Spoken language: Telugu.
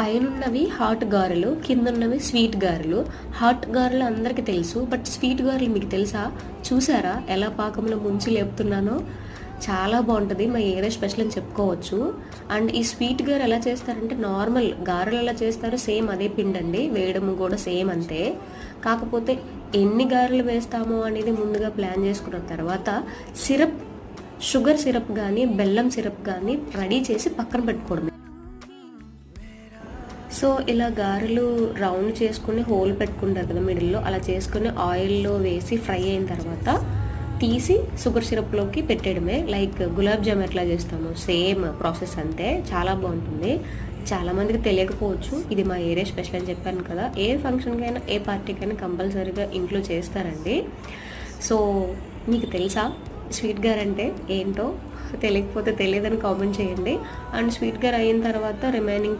పైనున్నవి హాట్ గారెలు కిందన్నవి స్వీట్ గారెలు. హాట్ గారెలు అందరికీ తెలుసు బట్ స్వీట్ గారెలు మీకు తెలుసా? చూసారా ఎలా పాకంలో ముంచి లేపుతున్నానో? చాలా బాగుంటుంది మా ఏరియా స్పెషల్ అని చెప్పుకోవచ్చు. అండ్ ఈ స్వీట్ గారు ఎలా చేస్తారంటే నార్మల్ గారెలు ఎలా చేస్తారో సేమ్ అదే పిండి అండి వేయడం కూడా సేమ్ అంతే. కాకపోతే ఎన్ని గారెలు వేస్తామో అనేది ముందుగా ప్లాన్ చేసుకున్న తర్వాత సిరప్ షుగర్ సిరప్ కానీ బెల్లం సిరప్ కానీ రెడీ చేసి పక్కన పెట్టుకోవడమే. సో ఇలా గారెలు రౌండ్ చేసుకుని హోల్ పెట్టుకుంటారు కదా మిడిల్లో అలా చేసుకుని ఆయిల్లో వేసి ఫ్రై అయిన తర్వాత తీసి షుగర్ సిరప్లోకి పెట్టడమే లైక్ గులాబ్ జామ్ ఎట్లా చేస్తాము సేమ్ ప్రాసెస్ అంతే. చాలా బాగుంటుంది. చాలామందికి తెలియకపోవచ్చు. ఇది మా ఏరియా స్పెషల్ అని చెప్పాను కదా. ఏ ఫంక్షన్కైనా ఏ పార్టీకైనా కంపల్సరీగా ఇంట్లో చేస్తారండి. సో మీకు తెలుసా స్వీట్ గారు అంటే ఏంటో? తెలియకపోతే తెలియదని కామెంట్ చేయండి. అండ్ స్వీట్ గారు అయిన తర్వాత రిమైనింగ్